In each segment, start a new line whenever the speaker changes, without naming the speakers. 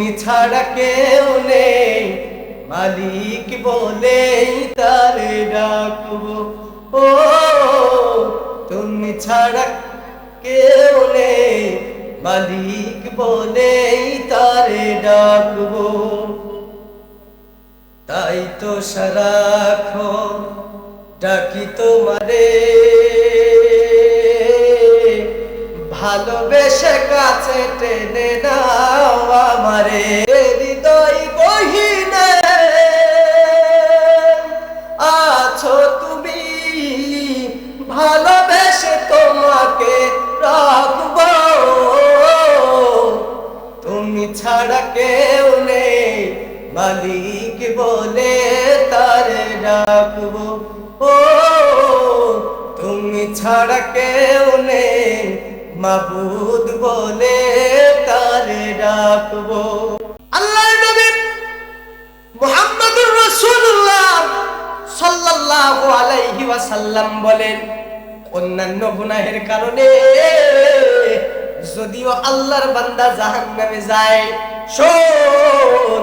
তুমি ছাড়া কেউ নেই। মালিক বলেই তারে ডাকবো। ও, তুমি ছাড়া কেউ নেই। মালিক বলেই তারে ডাকবো। তাই তো সারাখ ডাকি তোমারে। ভালোবেসে কাছে ছাড়া কেউ নেই। মাবুদ বলে তারে ডাকবো। আল্লাহ নবী মুহাম্মদুর রাসূলুল্লাহ সাল্লাল্লাহু আলাইহি ওয়াসাল্লাম বলেন, অন্যান্য গুনাহের কারণে যদিও আল্লাহর বান্দা জাহান্নামে যায়, শোন,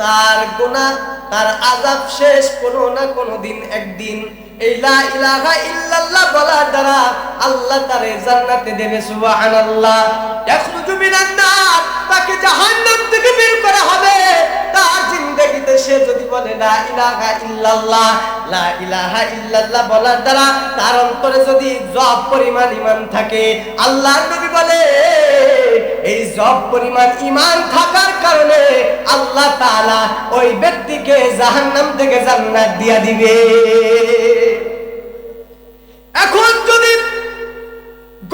তার গুনাহ, তার আযাব শেষ কোনো না কোনো দিন একদিন এই লা ইলাহা ইল্লাল্লাহ বলার দ্বারা আল্লাহ তারে জান্নাতে দেবে, সুবহানাল্লাহ। ইয়াখরুজু মিনান নার তাকে জাহান্নাম থেকে বের করা হবে। তার সে যদি বলে, লা ইলাহা ইল্লাল্লাহ লা ইলাহা ইল্লাল্লাহ বলার দ্বারা তার অন্তরে যদি জব পরিমাণ থাকে নবী বলে, এই জব পরিমাণ ইমান থাকার কারণে আল্লাহ তাআলা ওই ব্যক্তিকে জাহান্নাম থেকে জান্নাত দিয়া দিবে। এখন যদি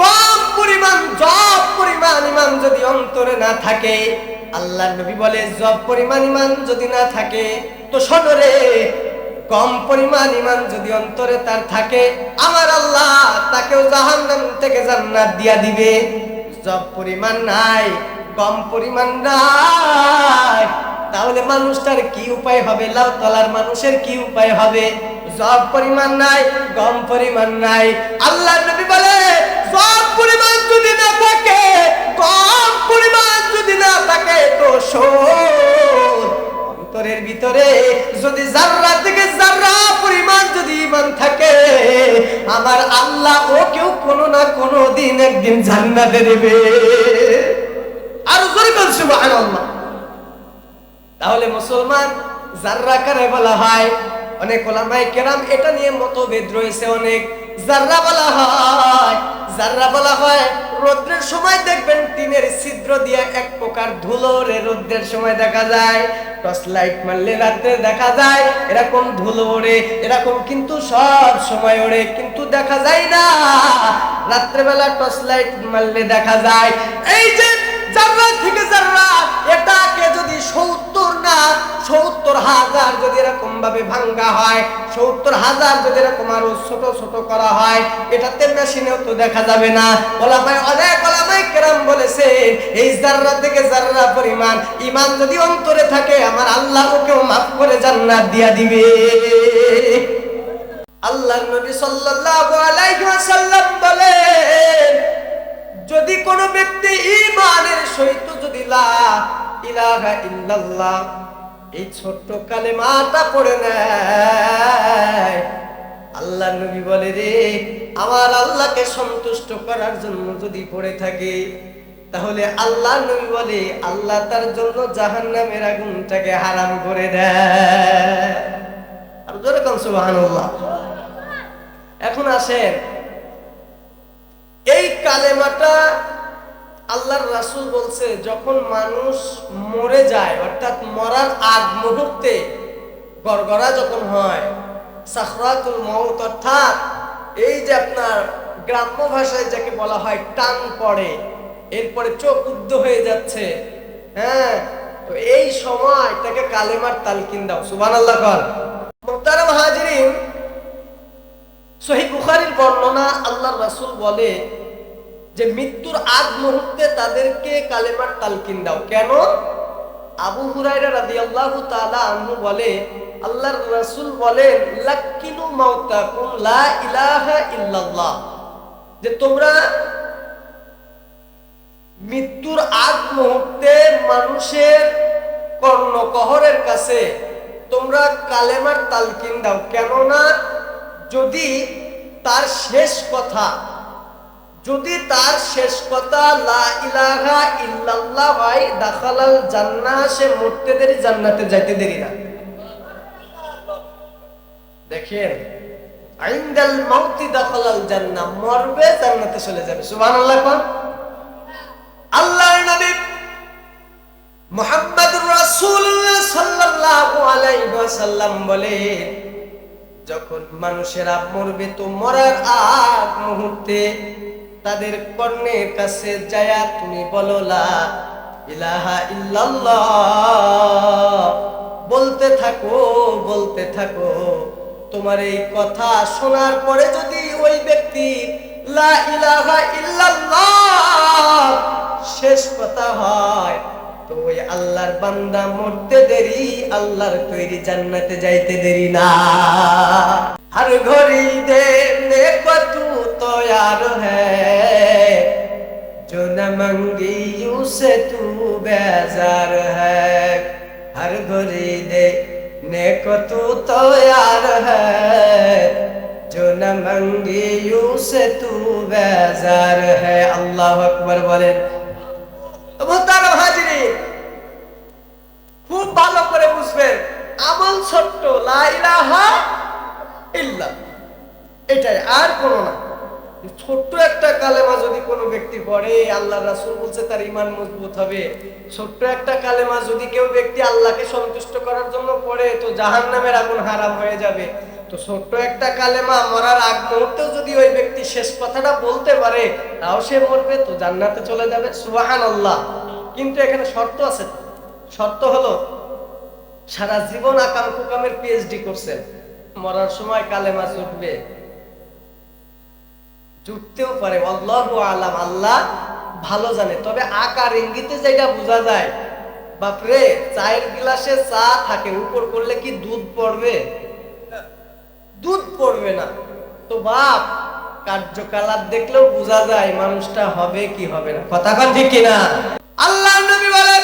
গম পরিমাণ, জব পরিমাণ ইমান যদি অন্তরে না থাকে আল্লাহ নবী বলে, জব পরিমাণ ইমান যদি না থাকে, তো সদরে কম পরিমাণ ইমান যদি অন্তরে তার থাকে, আমার আল্লাহ তাকেও জাহান্নাম থেকে জান্নাত দিয়া দিবে। জব পরিমাণ নাই, কম পরিমাণ নাই, তাহলে মানুষটার কি উপায় হবে? লাউ তলার মানুষের কি উপায় হবে? জব পরিমাণ নাই গম পরিমাণ নাই। আল্লাহ নবী বলে জব পরিমাণ যদি না থাকে গম পরিমাণ যদি না থাকে তো অন্তরের ভিতরে যদি জাররা থেকে জাররা পরিমাণ যদি ইমান থাকে, আমার আল্লাহ ও কেউ কোনো না কোনো দিন একদিন জান্নাতে দেবে। আর জোরে বল, সুবহানাল্লাহ। তাহলে মুসলমান জাররা কারে বলা হয় অনেক ওলামাই কেরাম এটা নিয়ে মতভেদ রয়েছে অনেক। জাররা বলা হয় জাররা বলা হয়, রোদ্রের সময় দেখবেন টিনের ছিদ্র দিয়ে এক প্রকার ধুলো রে রোদ্রের সময় দেখা যায়। টর্চ লাইট মারলে রাত্রে দেখা যায়, এরকম ধুলো ওড়ে, এরকম কিন্তু সব সময় ওড়ে, কিন্তু দেখা যায় না। রাত্রেবেলা টর্চ লাইট মারলে দেখা যায়। এই যে ভাঙ্গা হয়, সত্তর দেখা যাবে না। অনেক বলেছে এই জাররা থেকে জাররা পরিমাণ ইমান যদি অন্তরে থাকে, আমার আল্লাহ ওকেও মাফ করে জান্নাত দিয়া দিবে। আল্লাহ নবী সাল্লাল্লাহু আলাইহি বলেন যদি কোনো ব্যক্তি ইমানের সহিত যদি ইলাহা ইল্লাল্লাহ এই ছোট্ট কালে কালেমাটা পড়ে নেয় আল্লাহ নবী বলে রে, আমার আল্লাহকে সন্তুষ্ট করার জন্য যদি পড়ে থাকে, তাহলে আল্লাহ নবী বলে, আল্লাহ তার জন্য জাহান্নামের আগুনটাকে হারাম করে দেয়। আর জোরে কম সুবহানাল্লাহ। এখন আসেন। এই কালেমাটা আল্লাহর রাসূল বলছে, যখন মানুষ মরে যায়, অর্থাৎ মরার আগ মুহূর্তে গড়গড়া যখন হয়, সাখরাতুল মউত অর্থাৎ এই যে আপনার গ্রাম্য ভাষায় যাকে বলা হয় টান পড়ে, এরপরে চোখ উদ্ধ হয়ে যাচ্ছে হ্যাঁ? তো এই সময় তাকে কালেমার তালকিন দাও সুবান আল্লাহ কর। মোহতারাম হাজরিন সহি বুখারির বর্ণনা আল্লাহ রাসূল বলে যে মৃত্যুর আগ মুহূর্তে তাদেরকে কালেমার তালকিন দাও। কেন? আবু হুরায়রা রাদিয়াল্লাহু তাআলা আনহু বলে, আল্লাহর রাসূল বলেন লাক্কিনু মাউতাকুম লা ইলাহা ইল্লাল্লাহ। যে তোমরা মৃত্যুর আগ মুহূর্তে মানুষের কর্ণকহরের কাছে তোমরা কালেমার তালকিন দাও। কেননা যদি তার শেষ কথা, যদি তার শেষ কথা, লা ইলাহা ইল্লাল্লাহ ভাই দাখালাল জান্নাহ, সে মরতে দেরি জান্নাতে যাইতে দেরি না। দেখেন, আইন্দাল মাউতি দাখালাল জান্নাহ, মরবে, জান্নাতে চলে যাবে। সুবহানাল্লাহ কোন আল্লাহর নবী মুহাম্মদুর রাসূলুল্লাহ সাল্লাল্লাহু আলাইহি ওয়াসাল্লাম বলে যখন মানুষেরা মরবে তো মরার আগ মুহূর্তে তাদের কর্ণের কাছে যায়া তুমি বলো ইলাহা ইল্লাল্লাহ। বলতে থাকো বলতে থাকো। তোমার এই কথা শোনার পরে যদি ওই ব্যক্তি, লা ইলাহা ইল্লাল্লাহ, শেষ কথা হয় তো ওই আল্লাহর বান্দা মরতে দেরি আল্লাহর তৈরি জান্নাতে যাইতে দেরি না हर घड़ी देने को तू तो यार है जो न मंगी उसे तू बेजार है हर घड़ी देने को तू तो यार है जो न मंगी उसे तू बेजार है अल्लाह अकबर बोले মোহতারাম হাজিরিন খুব ভালো করে বুঝবেন। আমল ছোট্ট লা ইলাহা ইল্লা এটাই আর কোনো না। ছোট্ট একটা কালেমা যদি কোনো ব্যক্তি পড়ে আল্লাহ রাসুল বলছে তার ইমান মজবুত হবে। ছোট্ট একটা কালেমা যদি কেউ ব্যক্তি আল্লাহকে সন্তুষ্ট করার জন্য পড়ে, তো জাহান্নামের আগুন হারাম হয়ে যাবে। তো ছোট্ট একটা কালেমা মরার আগ মুহূর্তেও যদি ওই ব্যক্তি শেষ কথাটা বলতে পারে, তাও সে মরবে, তো জান্নাতে চলে যাবে। সুবাহান আল্লাহ কিন্তু এখানে শর্ত আছে। শর্ত হলো, সারা জীবন আকাম কুকামের পিএইচডি করছেন মরার সময় কালেমা জুটবে। জুটতেও পারে, আল্লাহ আলাম, আল্লাহ ভালো জানে। তবে আকার ইঙ্গিতে যেটা বোঝা যায়, বাপরে, চায়ের গ্লাসে চা থাকে, উপর করলে কি দুধ পড়বে? দুধ পড়বে না। তো বাপ, কার্যকলাপ দেখলেও বোঝা যায় মানুষটা হবে কি হবে না। কথা কন ঠিক কিনা? আল্লাহ নবী বলেন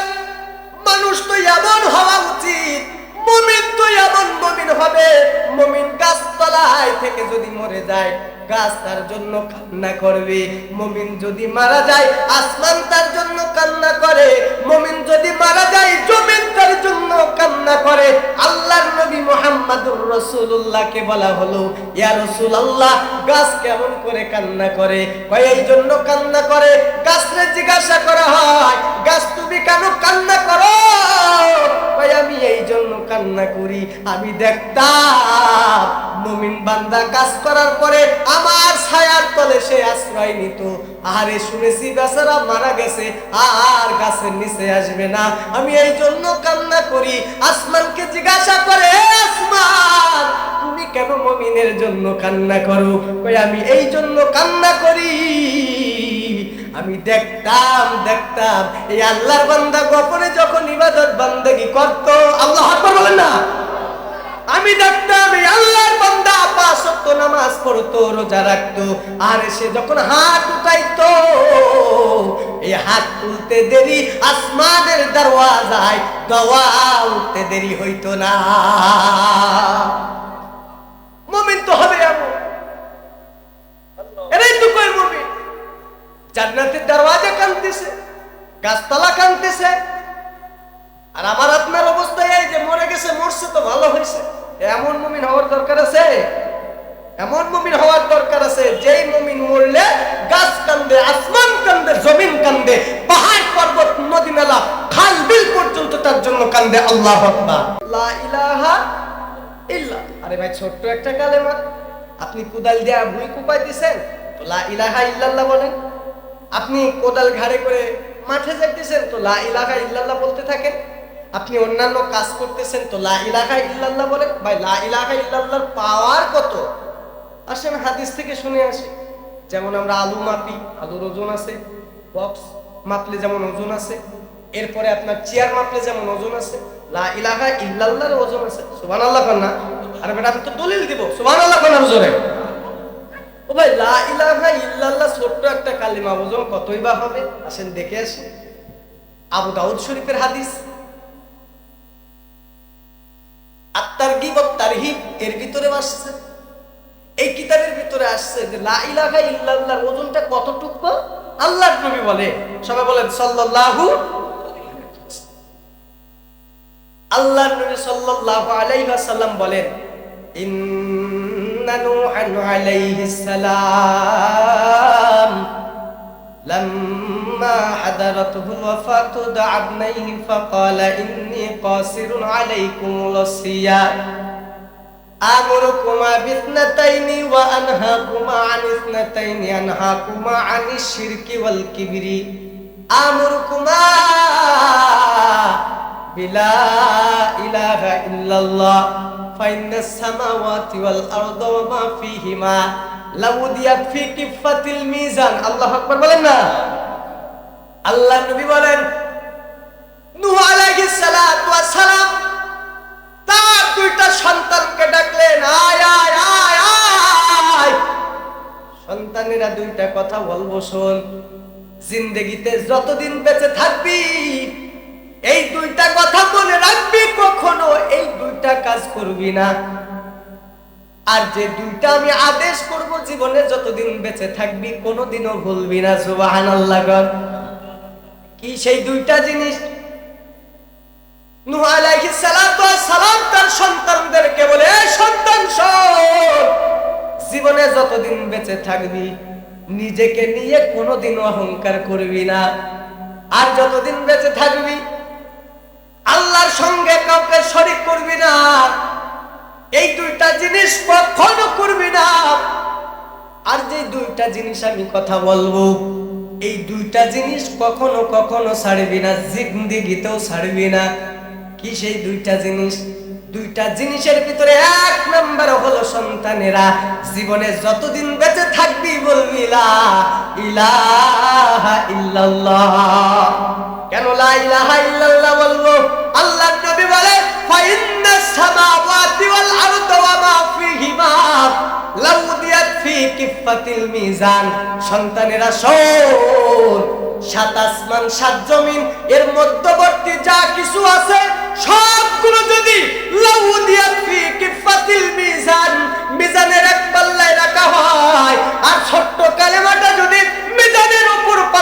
মানুষ তো এমন হওয়া উচিত, মমিন তো এমন মমিন হবে, মমিন গাছতলায় থেকে যদি মরে যায় গাছ তার জন্য কান্না করবে। মুমিন যদি মারা যায়, আসমান তার জন্য কান্না করে। মুমিন যদি মারা যায়, জমিন তার জন্য কান্না করে। আল্লাহর নবী মুহাম্মাদুর রাসূলুল্লাহকে বলা হলো, ইয়া রাসূলুল্লাহ, গাছ কেমন করে কান্না করে? এই জন্য কান্না করে। গাছরে জিজ্ঞাসা করা হয়, গাছ তুমি কেন কান্না করো? আমি এই জন্য কান্না করি। আমি দেখতাম মুমিন বান্দা কাজ করার পরে আমার ছায়ার তলে সে আশ্রয় নিত। আরে শুনেছি বেচারা মারা গেছে, আর গাছের নিচে আসবে না। আমি এই জন্য কান্না করি, আসমানকে জিজ্ঞাসা করে আসমান, তুমি কেন মমিনের জন্য কান্না করো? আমি এই জন্য কান্না করি। আমি দেখতাম দেখতাম, এই আল্লাহর বান্দা গোপনে যখন ইবাদত বান্দাগি করতো, আল্লাহ বলেন না। আমি দেখতাম আল্লাহর বান্দা পাঁচ ওয়াক্ত নামাজ পড়তো, রোজা রাখতো, আর সে যখন হাত উঠাইতো, এই হাত তুলতে দেরি, আসমানের দরওয়াজায় দওয়া উঠতে দেরি হইতো না। মুমিন তো হবে এমন। এরাই তো কয় মুমিন। জান্নাতের দরওয়াজা কানতেছে গাছতলা কানতেছে আর আমার আপনার অবস্থা এই যে মরে গেছে, মরছে তো ভালো হয়েছে এমন মুমিন হওয়ার দরকার আছে? এমন মুমিন হওয়ার দরকার আছে, যেই মুমিন মরলে গাছ কান্দে, আসমান কান্দে, জমিন কান্দে, পাহাড় পর্বত, নদী নালা, খাল, বিল পর্যন্ত তার জন্য কান্দে, আল্লাহ লা ইলাহা আরে ভাই, ছোট্ট একটা কালেমা। আপনি কোদাল দিয়ে ভুই কুপাই দিছেন? তো লা ইলাহা ইল্লাল্লাহ বলেন। আপনি কোদাল ঘাড়ে করে মাঠে যাইতেছেন, তো লা ইলাহা ইল্লাল্লাহ বলতে থাকেন। আপনি অন্যান্য কাজ করতেছেন তো লা ইলাহা ইল্লাল্লাহ বলেন, ভাই লা ইলাহা ইল্লাল্লাহর পাওয়ার কত? আসেন হাদিস থেকে শুনে আসি। যেমন আমরা আলু মাপি, আলুর ওজন আছে, বক্স মাপলে যেমন ওজন আছে, এরপরে আপনার চেয়ার মাপলে যেমন ওজন আছে, লা ইলাহা ইল্লাল্লাহর ওজন আছে। সুবহানাল্লাহ কন্যা আরে বেটা, আমি তো দলিল দিব। সুবহানাল্লাহ কন্যা হুজুরে? ও ভাই, লা ইলাহা ইল্লাল্লাহ ছোট্ট একটা কালিমা ওজন কতই বা হবে? আসেন দেখে আসি। আবু দাউদ শরীফের হাদিস। আত্মার গিবত এর ভিতরে আসছে। এই কিতাবের ভিতরে আসছে যে লা ইলাহা ইল্লাল্লাহর ওজনটা কতটুকু? আল্লাহর নবী বলে। সবাই বলেন, সাল্লাল্লাহু আল্লাহর নবী সাল্লাল্লাহু আলাইহি ওয়াসাল্লাম বলেন, ইন্না নূহান আলাইহিস সালাম لما حضرته الوفاة دعا ابنيه فقال إني قاصر عليكم الوصية آمركما باثنتين وأنهاكما عن اثنتين أنهاكما عن الشرك والكبر آمركما بلا إله إلا الله فإن السماوات والأرض وما فيهما লাউদিয়াত ফি কিফাতিল মিজান আল্লাহু আকবার বলেন না আল্লাহ নবী বলেন, নূহ আলাইহিস সালাতু ওয়াস সালাম তার দুইটা সন্তানকে ডাকলেন, আয় আয় আয় আয়। সন্তানেরা দুইটা কথা বলব শোন, জিন্দেগিতে যতদিন বেঁচে থাকবি, এই দুইটা কথা মনে রাখবি, কখনো এই দুইটা কাজ করবি না। আর যে দুইটা আমি আদেশ করব জীবনে, যতদিন বেঁচে থাকবি, কোনোদিনও ভুলবি না সুবাহান আল্লাহ কি সেই দুইটা জিনিস? সালাম তার সন্তানদেরকে বলে সন্তান জীবনে যতদিন বেঁচে থাকবি, নিজেকে নিয়ে কোনোদিন অহংকার করবি না। আর যতদিন বেঁচে থাকবি, আল্লাহর সঙ্গে কাউকে শরিক করবি না। এই দুইটা জিনিস কখনো করবি না। আর যে দুইটা জিনিস আমি কথা বলব এই দুইটা জিনিস কখনো কখনো ছাড়বি না, জিন্দিগিতেও ছাড়বি না। কি সেই দুইটা জিনিস? দুইটা জিনিসের ভিতরে এক নম্বর হলো সন্তানেরা, জীবনে যতদিন বেঁচে থাকবি বলবি কেন লা ইল্লাল্লাহ বলব? আল্লাহ নবী বলে আরদা ওয়া মা ফিহিমা লাউদিয়াত ফি কিফাতিল মিজান সন্তানেরা শোন, সাত আসমান, সাত জমিন, এর মধ্যবর্তী যা কিছু আছে, সবগুলো যদি ফি মিজান, মিজানের এক পাল্লায় রাখা হয়, আর ছোট্ট কালেমাটা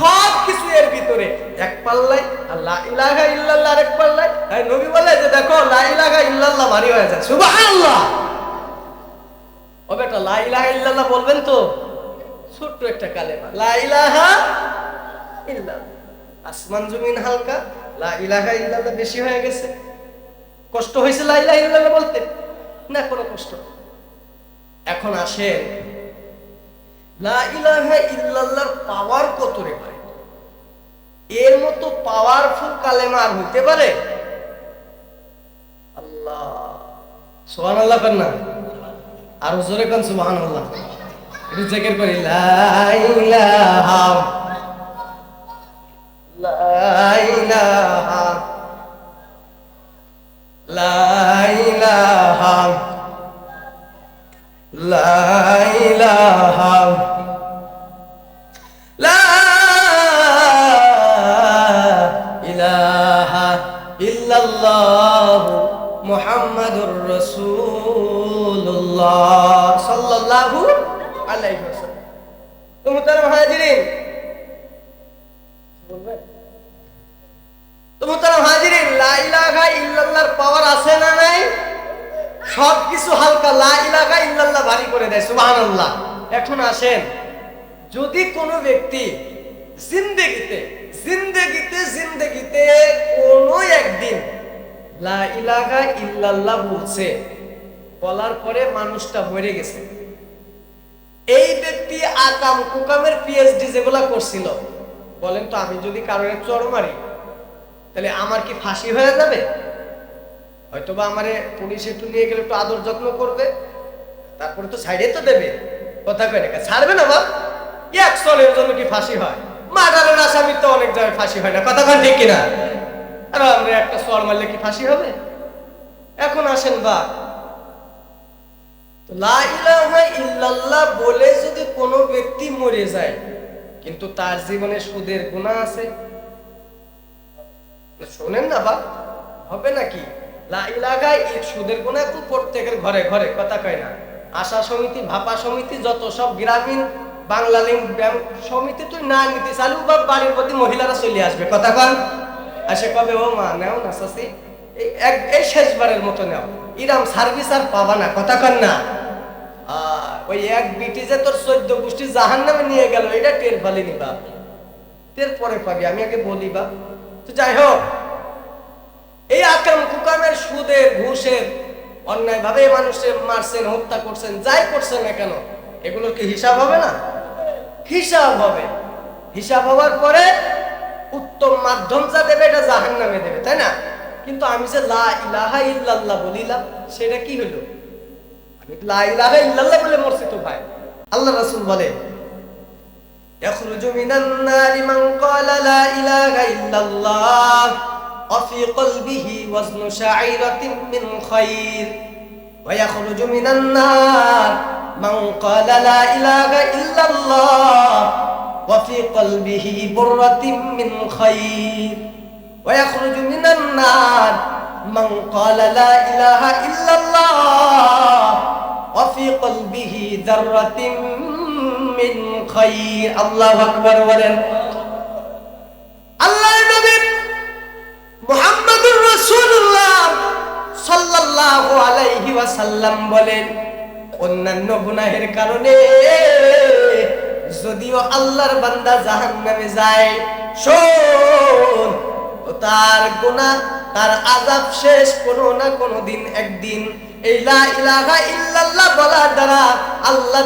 সব কিছু ভিতরে। এক আর লা পাল্লাই আর নবী বলে যে, দেখো ইল্লাল্লাহ হয়ে যায়। লা বলবেন তো? ছোট্ট একটা কালেমা। আসমান জমিন হালকা, লা ইলাহা ইল্লাল্লাহ বেশি হয়ে গেছে। কষ্ট হয়েছে লা ইলাহা ইল্লাল্লাহ বলতে? না, কোনো কষ্ট এখন আসেন ইল্লাল্লাহর পাওয়ার কত রে ভাই? এর মতো পাওয়ারফুল কালেমা আর হইতে পারে? আল্লাহ। সুবহানাল্লাহ কেন না। আর জোরে কোন সুবহানাল্লাহ। একটু জিকির করি। লা ইলাহা লা ইলাহা লা ইলাহা لا إله لا إله إلا الله محمد رسول الله صلى الله عليه وسلم তো মুহতারাম হাজিরিন তো মুহতারাম হাজিরিন লা ইলাহা ইল্লাল্লাহর পাওয়ার আছে না নাই সব কিছু হালকা, লা ইলাহা ইল্লাল্লাহ ভারী করে দেয়, সুবহানাল্লাহ। এখন আসেন, যদি কোনো ব্যক্তি জিন্দেগিতে জিন্দেগিতে জিন্দেগিতে কোনো একদিন লা ইলাহা ইল্লাল্লাহ বলছে, বলার পরে মানুষটা মরে গেছে। এই ব্যক্তি আকাম কুকামের পিএইচডি যেগুলা করছিল, বলেন তো আমি যদি কারোর চড় মারি, তাহলে আমার কি ফাঁসি হয়ে যাবে? হয়তোবা আমারে পুলিশ একটু নিয়ে গেলে একটু আদর যত্ন করবে, তারপরে তো সাইডে তো দেবে। কথা কয় না ছাড়বে না বাপ এক চলের জন্য কি ফাঁসি হয়? মার্ডারের আসামির তো অনেক জায়গায় ফাঁসি হয় না। কথা কন ঠিক কিনা? আর আমরা একটা চর মারলে কি ফাঁসি হবে? এখন আসেন বা। ইল্লাল্লাহ বলে যদি কোনো ব্যক্তি মরে যায়, কিন্তু তার জীবনে সুদের গুণা আছে? শোনেন না বা, হবে নাকি? লা ইলাহা সুদের গুণা তো প্রত্যেকের ঘরে ঘরে কথা কয় না। আশা সমিতি, ভাপা সমিতি, যত সব গ্রামীণ বাংলা লিঙ্ক ব্যাংক সমিতি তুই না নিতে চালু বা বাড়ির প্রতি মহিলারা চলে আসবে। কথা কন। আসে কবে, ও মা, নেও না শাসি এই এক, এই শেষবারের মতো নেও। ইরাম সার্ভিস আর পাবা না। কথা কন না। ওই এক বিটি যে তোর চোদ্দ গোষ্ঠী জাহান নামে নিয়ে গেল, এটা টের পালিনি বাপ। টের পরে পাবি, আমি আগে বলি বা তো যাই হোক সুদের ঘুষের অন্যায় ভাবে মানুষের মারছেন হত্যা করছেন যাই করছেন না কেন এগুলোর কি হিসাব হবে না হিসাব হবে হিসাব হওয়ার পরে উত্তম মাধ্যম যা দেবে এটা জাহান নামে দেবে তাই না কিন্তু আমি যে লা ইলাহা ইল্লাল্লাহ বলিলাম সেটা কি হলো আমি লা ইলাহা ইল্লাল্লাহ বলে মরছি তো ভাই আল্লাহ রাসূল বলে يخرج من النار من قال لا إله إلا الله وفي قلبه وزن شعيرة من خير ويخرج من النار من قال لا إله إلا الله وفي قلبه برة من خير ويخرج من النار من قال لا إله إلا الله وفي قلبه ذرة من خير الله أكبر ولن মোহাম্মদুর রসুল্লাহ সাল্লাহ আলাইহি ওয়াসাল্লাম বলেন, অন্যান্য গুনাহের কারণে যদিও আল্লাহর বান্দা জাহান নামে যায়, শোন, তার গুনাহ, তার আজাব শেষ কোনো না কোনো দিন, একদিন এই লা আল্লাহ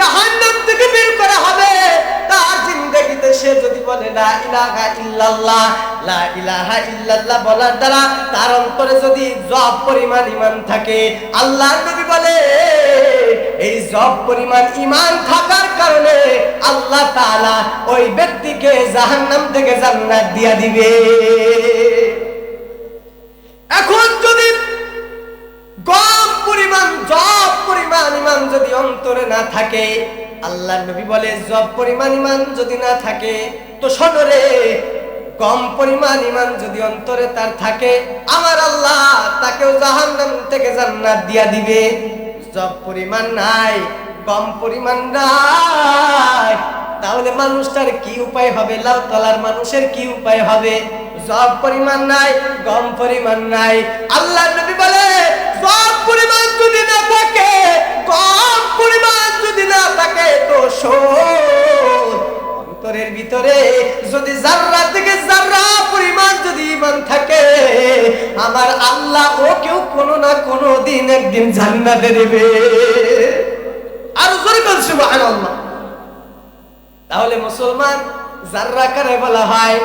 জাহান্নাম থেকে হবে। তার জিন্দেগিতে সে যদি বলে লা ইলাহা অন্তরে যদি জব পরিমাণ ইমান থাকে আল্লাহ নবী বলে, এই জব পরিমাণ ইমান থাকার কারণে আল্লাহ তাআলা ওই ব্যক্তিকে জাহান্নাম থেকে জান্নাত দিয়া দিবে। এখন যদি গম পরিমাণ, জব পরিমাণ ইমান যদি অন্তরে না থাকে আল্লাহ নবী বলে, জব পরিমাণ ইমান যদি না থাকে, তো সদরে কম পরিমাণ ইমান যদি অন্তরে তার থাকে, আমার আল্লাহ তাকেও জাহান্নাম থেকে জান্নাত দিয়া দিবে। জব পরিমাণ নাই কম পরিমাণ নাই, তাহলে মানুষটার কি উপায় হবে? লাউ তলার মানুষের কি উপায় হবে? জব পরিমাণ নাই, গম পরিমাণ নাই। আল্লাহ নবী বলে জব পরিমাণ যদি না থাকে কম পরিমাণ যদি না থাকে তো অন্তরের ভিতরে যদি জাররা থেকে জাররা পরিমাণ যদি ইমান থাকে, আমার আল্লাহ ও কেউ কোনো না কোনো দিন একদিন জান্নাতে দেবে। আর জোরে বল, সুবহানাল্লাহ। তাহলে মুসলমান জাররা কারে বলা হয়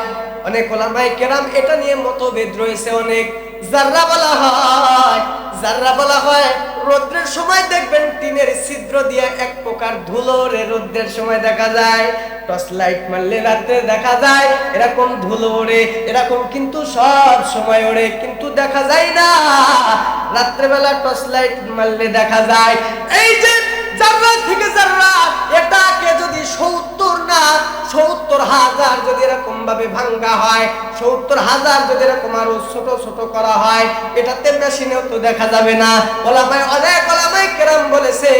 অনেক ওলামাই কেরাম এটা নিয়ে মতভেদ রয়েছে অনেক। জাররা বলা হয় জাররা বলা হয়, রোদ্রের সময় দেখবেন টিনের ছিদ্র দিয়ে এক প্রকার ধুলোরে রোদ্রের সময় দেখা যায়। টর্চ লাইট মারলে রাতে দেখা যায়, এরকম ধুলো ওড়ে, এরকম কিন্তু সব সময় ওড়ে, কিন্তু দেখা যায় না। রাত্রেবেলা টর্চ লাইট মারলে দেখা যায়। এই যে জাররা থেকে জাররা এটাকে যদি সত্তর না, সত্তর হাজার যদি এরকম ভাবে ভাঙ্গা হয়, সত্তর হাজার যদি এরকম আরও ছোট ছোট করা হয়, এটাতে মেশিনেও তো দেখা যাবে না। ওলামাই অনেক ওলামাই কেরাম বলেছে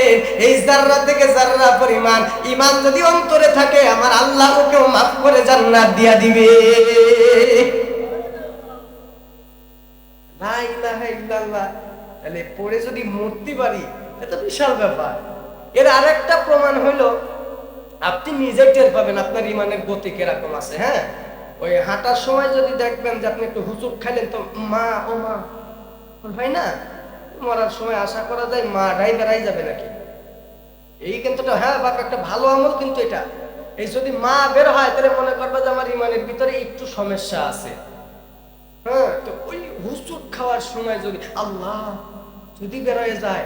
এই জাররা থেকে জাররা পরিমাণ ইমান যদি অন্তরে থাকে, আমার আল্লাহ ওকেও মাফ করে জান্নাত দিয়া দিবে। তাহলে পড়ে যদি মূর্তি পারি, এটা বিশাল ব্যাপার। এর আরেকটা প্রমাণ হলো আপনি নিজে টের পাবেন আপনার ইমানের গতি কীরকম আছে হ্যাঁ? ওই হাঁটার সময় যদি দেখবেন যে আপনি একটু হুচুক খাইলেন, তো মা, ও মা ভাই না? মরার সময় আশা করা যায় মা ডাই বেড়াই যাবে নাকি? এই কিন্তু হ্যাঁ বাপ, একটা ভালো আমল কিন্তু এটা। এই যদি মা বের হয়, তাহলে মনে করবে যে আমার ইমানের ভিতরে একটু সমস্যা আছে। হ্যাঁ তো ওই হুচুক খাওয়ার সময় যদি আল্লাহ যদি বেরোয় যায়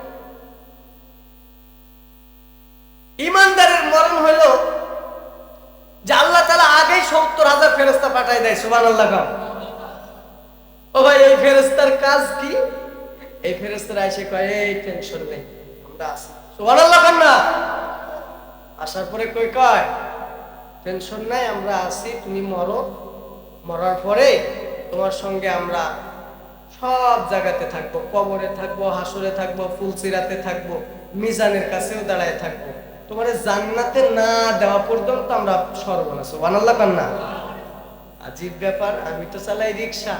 ইমানদারের মরণ হইল যে আল্লাহ তালা আগেই সত্তর হাজার ফেরস্তা পাঠায় দেয় সুবান আল্লাহ ও ভাই, এই ফেরস্তার কাজ কি? এই ফেরস্তারা এসে কয়, এই টেনশন নেই, আমরা আছি। সুবান আল্লাহ না? আসার পরে কই, কয় টেনশন নাই, আমরা আছি, তুমি মরো। মরার পরে তোমার সঙ্গে আমরা সব জায়গাতে থাকব, কবরে থাকব, হাসরে থাকব ফুলসিরাতে থাকব, মিজানের কাছেও দাঁড়ায় থাকব। তোমার জান্নাতে না দেওয়া পর্যন্ত আমরা সর্বনাশ বানাল্লা কান্না আজীব ব্যাপার, আমি তো চালাই রিক্সা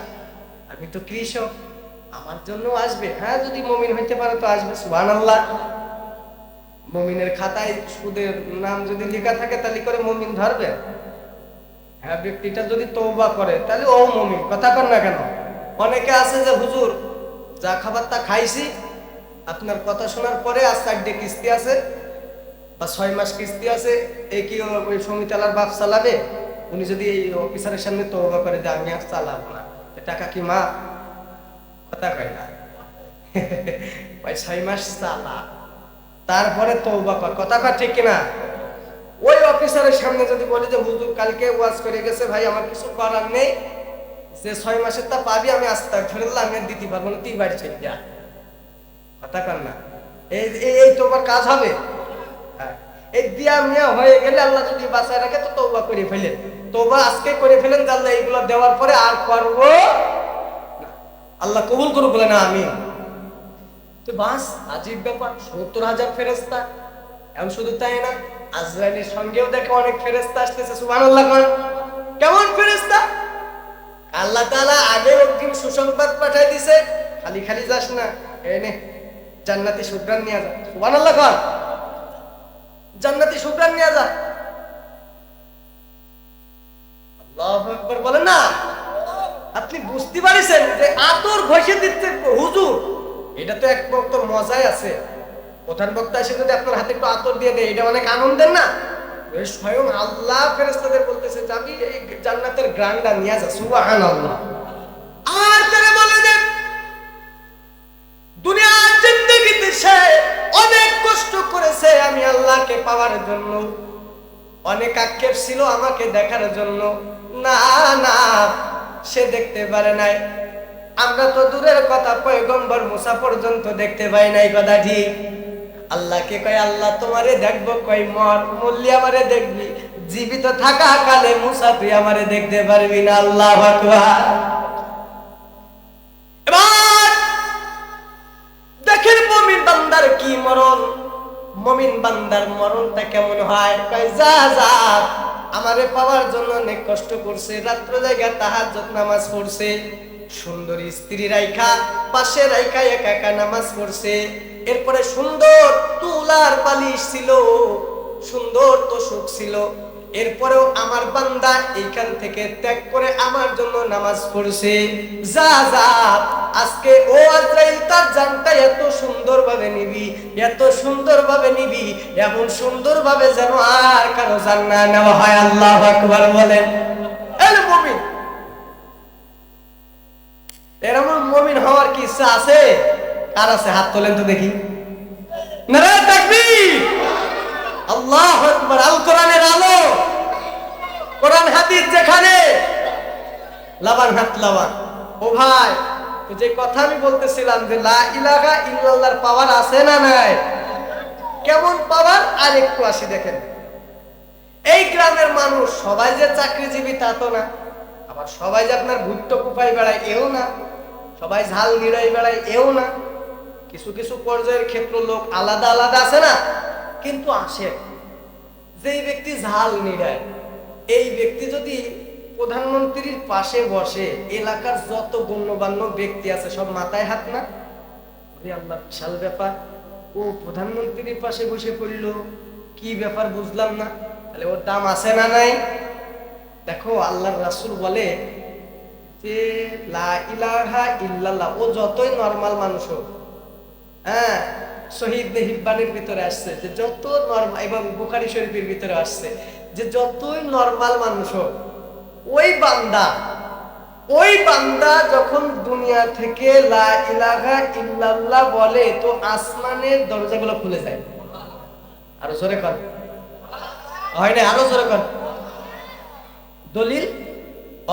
আমি তো কৃষক, আমার জন্য আসবে। হ্যাঁ যদি মমিন হইতে পারে তো আসবে সুবান আল্লাহ মমিনের খাতায় সুদের নাম যদি লেখা থাকে, তাহলে করে মমিন ধরবে? হ্যাঁ ব্যক্তিটা যদি তৌবা করে, তাহলে ও মমিন, কথা কর না কেন? অনেকে আছে যে, হুজুর, যা খাবার তা খাইছি, আপনার কথা শোনার পরে আজ চারটে কিস্তি আছে বা ছয় মাস কিস্তি আছে, এই কি ওই সমিতালার বাপ চালাবে? উনি যদি এই অফিসারের সামনে তৌবা করে যে আমি আর চালাবো না। টাকা কি মা? কথা কয় না। ভাই, ছয় মাস চালা। তারপরে তৌবা কর। কথা কর ঠিক কিনা? ওই অফিসারের সামনে যদি বলি যে, হুজুর, কালকে ওয়াজ করে গেছে, ভাই, আমার কিছু করার নেই। যে ছয় মাসের তা পাবি, আমি আস্তে ফেরল্লা আমি আর দিতে পারব না, তুই বাড়ি চলে যা। কথা কর না। এই, এই- তোমার কাজ হবে। এই দিয়া মিয়া হয়ে গেলে আল্লাহ যদি রাখে তো তৌবা করে ফেলেন। আজকে করে ফেলেন আল্লাহ এইগুলো দেওয়ার পরে আর আল্লাহ কবুল করুক বলে না আমি তো বাস আজীব ব্যাপার, সত্তর হাজার ফেরেস্তা এখন শুধু তাই না, আজরাইলের সঙ্গেও দেখে অনেক ফেরেস্তা আসতেছে সুবান আল্লাহ কেমন ফেরেস্তা আল্লাহ তাআলা আগে একদিন সুসংবাদ পাঠাই দিছে। খালি খালি যাস না, এনে জান্নাতি সুগ্রান নিয়ে যা। সুবান আল্লাহ জান্নাতি সুগ্রান নিয়ে যা আল্লাহু আকবার বলেন না। আপনি বুঝতে পারিছেন যে আতর ঘষে দিচ্ছে হুজুর। এটা তো এক আছে। প্রধান বক্তা এসে যদি আপনার হাতে একটু আতর দিয়ে দেয়, এটা অনেক আনন্দের না? স্বয়ং আল্লাহ ফেরেস্তাদের বলতেছে যাবি এই জান্নাতের গ্রান্ডা নিয়ে যা আর তারা বলে যে জিন্দগিতে সে অনেক কষ্ট করেছে আমি আল্লাহকে পাওয়ার জন্য। অনেক আক্ষেপ ছিল আমাকে দেখার জন্য। না না, সে দেখতে পারে নাই। আমরা তো দূরের কথা পয়গম্বর মুসা পর্যন্ত দেখতে পাই নাই কথা ঠিক আল্লাহকে কয়, আল্লাহ তোমারে দেখব কই মর মূল্য আমারে দেখবি, জীবিত থাকা কালে মুসা তুই আমারে দেখতে পারবি না, আল্লাহ আকবার। দেখেন মমিন বান্দার কি মরণ? মমিন বান্দার মরণটা কেমন হয়? যা যা, আমারে পাওয়ার জন্য অনেক কষ্ট করছে, রাত্র জায়গায় তাহাজ্জুদ নামাজ পড়ছে। সুন্দরী স্ত্রী রাইখা, পাশে রাইখা একা একা নামাজ পড়ছে। এরপরে সুন্দর তুলার বালিশ ছিল, সুন্দর তোষক ছিল। এরপরেও আমার বান্দা এইখান থেকে ত্যাগ করে আমার জন্য নামাজ পড়ছে। যা যা, আজকে ও আজরাইল তার জানটা এত সুন্দর ভাবে নিবি, এত সুন্দর ভাবে নিবি, এমন সুন্দর ভাবে যেন আর কারও জান্না নেওয়া হয়, আল্লাহ আকবার বলেন। মুমিন। এরকম মুমিন হওয়ার কি ইচ্ছা আছে? কার আছে? হাত তোলেন তো দেখি। নারায়ণ তাকবীর। আল্লাহ আকবার আল কোরআনের আলো। কোরআন, হাদিস যেখানে। লাবান, হাত লাবান। ও ভাই যে কথা আমি বলতেছিলাম যে লা ইলাহা ইল্লাল্লাহর পাওয়ার আছে না নাই? কেমন পাওয়ার? আর একটু আসি দেখেন। এই গ্রামের মানুষ, সবাই যে চাকরিজীবী তা তো না। আবার সবাই যে আপনার ভুট্টো কুপাই বেড়ায়, এও না। সবাই ঝাল নিড়াই বেড়ায়, এও না। কিছু কিছু পর্যায়ের ক্ষেত্র লোক আলাদা আলাদা আছে না? কিন্তু আসে। যেই ব্যক্তি ঝাল নিড়ায় এই ব্যক্তি যদি প্রধানমন্ত্রীর পাশে বসে, এলাকার যত গণ্যমান্য ব্যক্তি আছে, সব মাথায় হাত না? আল্লাহ, বিশাল ব্যাপার। ও প্রধানমন্ত্রীর পাশে বসে পড়ল, কি ব্যাপার বুঝলাম না? তাহলে ওর দাম আছে না নাই? দেখো, আল্লাহর রাসূল বলে যে, লা ইলাহা ইল্লাল্লাহ ও যতই নর্মাল মানুষ হ্যাঁ শহীদ হিব্বানের ভিতরে আসছে, যে যত নর্মাল এবং বুখারি শরীফের ভিতরে আসছে, যে যতই নর্মাল মানুষ হোক, ওই বান্দা ওই বান্দা যখন দুনিয়া থেকে লা ইলাহা ইল্লাল্লাহ বলে, তো আসমানের দরজাগুলো খুলে যায়। আরও জোরে কর। হয় না, আরও জোরে কর। দলিল?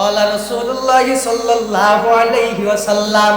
আল্লাহ রাসূলুল্লাহ সাল্লাল্লাহু আলাইহি ওয়াসাল্লাম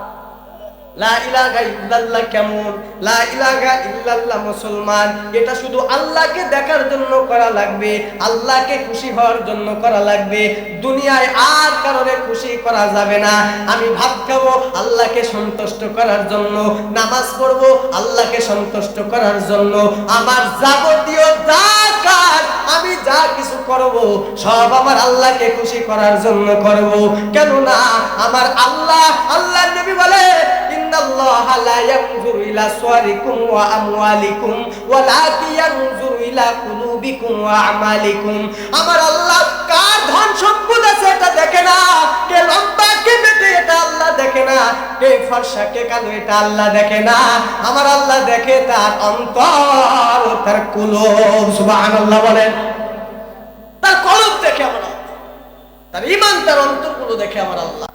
কেমন? মুসলমান। এটা শুধু দেখার জন্য করা লাগবে, আল্লাহকে খুশি হওয়ার জন্য করা লাগবে। দুনিয়ায় আর কারণে আমি ভাত খাব, আল্লাহকে সন্তুষ্ট করার জন্য। নামাজ পড়ব, আল্লাহকে সন্তুষ্ট করার জন্য। আমার যাবতীয় যা কাজ আমি যা কিছু করব, সব আমার আল্লাহকে খুশি করার জন্য করব। কেননা, আমার আল্লাহ আল্লাহ নবী বলে আমওয়ালিকুম ওয়ালাকিন ইয়ানজুরু ইলা কুলুবিকুম ওয়া আমালিকুম। আমার আল্লাহ কার ধন সম্পদ আছে এটা দেখে না? কে লম্বা, কে বেটে এটা আল্লাহ দেখে না? কে ফর্সা, কে কালো এটা আল্লাহ দেখে না? আমার আল্লাহ দেখে তার অন্তর তার কুলুব, সুবহানাল্লাহ বলেন। তার কলব দেখে আমার তার ইমান তার দেখে আমার আল্লাহ।